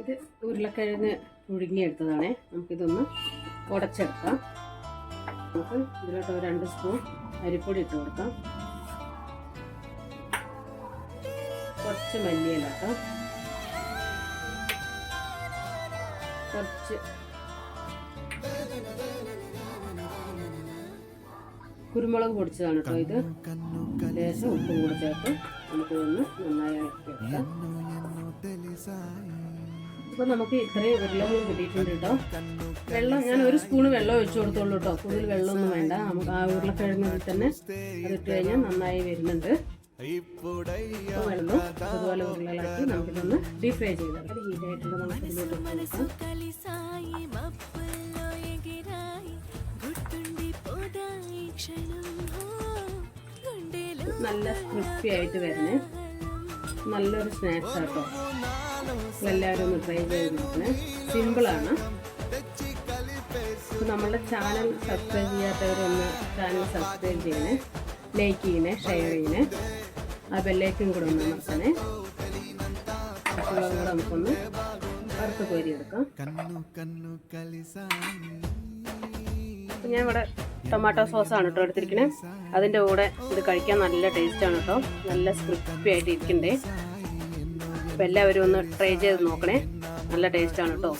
ഇത് ഉരുളക്കിഴങ്ങ് പുഴുങ്ങിയെടുത്തതാണേ. നമുക്കിതൊന്ന് ഉടച്ചെടുക്കാം. നമുക്ക് ഇതിലോട്ട് രണ്ട് സ്പൂൺ അരിപ്പൊടി ഇട്ട് കൊടുക്കാം. കുറച്ച് മല്ലിയിലാക്കാം കുറച്ച് കുരുമുളക് പൊടിച്ചതാണ് കേട്ടോ ഇത്. ലേശം ഉപ്പും കൂടെ ചേർത്ത് നമുക്കിതൊന്ന് നന്നായി ഇളക്കി അപ്പോൾ നമുക്ക് ഇത്രയും കൂടി കിട്ടിയിട്ടുണ്ട് കേട്ടോ. വെള്ളം ഞാൻ ഒരു സ്പൂണ് വെള്ളം ഒഴിച്ചു കൊടുത്തോളൂ കേട്ടോ. കൂടുതൽ വെള്ളമൊന്നും വേണ്ട. നമുക്ക് ആ ഉരുളക്കിഴങ്ങിൽ തന്നെ അതിട്ട് കഴിഞ്ഞാൽ നന്നായി വരുന്നുണ്ട്. വെള്ളം അതുപോലെ ഉരുളകളാക്കി നമുക്കിതൊന്ന് ഡീപ് ഫ്രൈ ചെയ്താൽ ഹീറ്റായിട്ടുള്ള നമുക്ക് ഇതിലോട്ട് നല്ല ക്രിസ്പി ആയിട്ട് വരുന്നത് നല്ലൊരു സ്നാക്സ് ആട്ടോ എല്ലാവരും ഒന്ന് ട്രൈ ചെയ്ത് നോക്കണേ സിമ്പിളാണ്. അപ്പോൾ നമ്മളുടെ ചാനൽ സബ്സ്ക്രൈബ് ചെയ്യാത്തവരൊന്ന് ചാനൽ സബ്സ്ക്രൈബ് ചെയ്യണേ. ലൈക്ക് ചെയ്യണേ ഷെയർ ചെയ്യണേ. ആ ബെല്ലേക്കും കൂടെ ഒന്ന് നോക്കണേ അപ്പോൾ കൂടെ നമുക്കൊന്ന് വറുത്ത് കോരിയെടുക്കാം. ഞാൻ ഇവിടെ ടൊമാറ്റോ സോസാണ് കേട്ടോ എടുത്തിരിക്കണേ. അതിന്റെ കൂടെ ഇത് കഴിക്കാൻ നല്ല ടേസ്റ്റ് ആണ് കേട്ടോ. നല്ല ക്രിസ്പി ആയിട്ട് ഇരിക്കണ്ടേ. അപ്പോൾ എല്ലാവരും ഒന്ന് ട്രൈ ചെയ്ത് നോക്കണേ. നല്ല ടേസ്റ്റാണ് കേട്ടോ.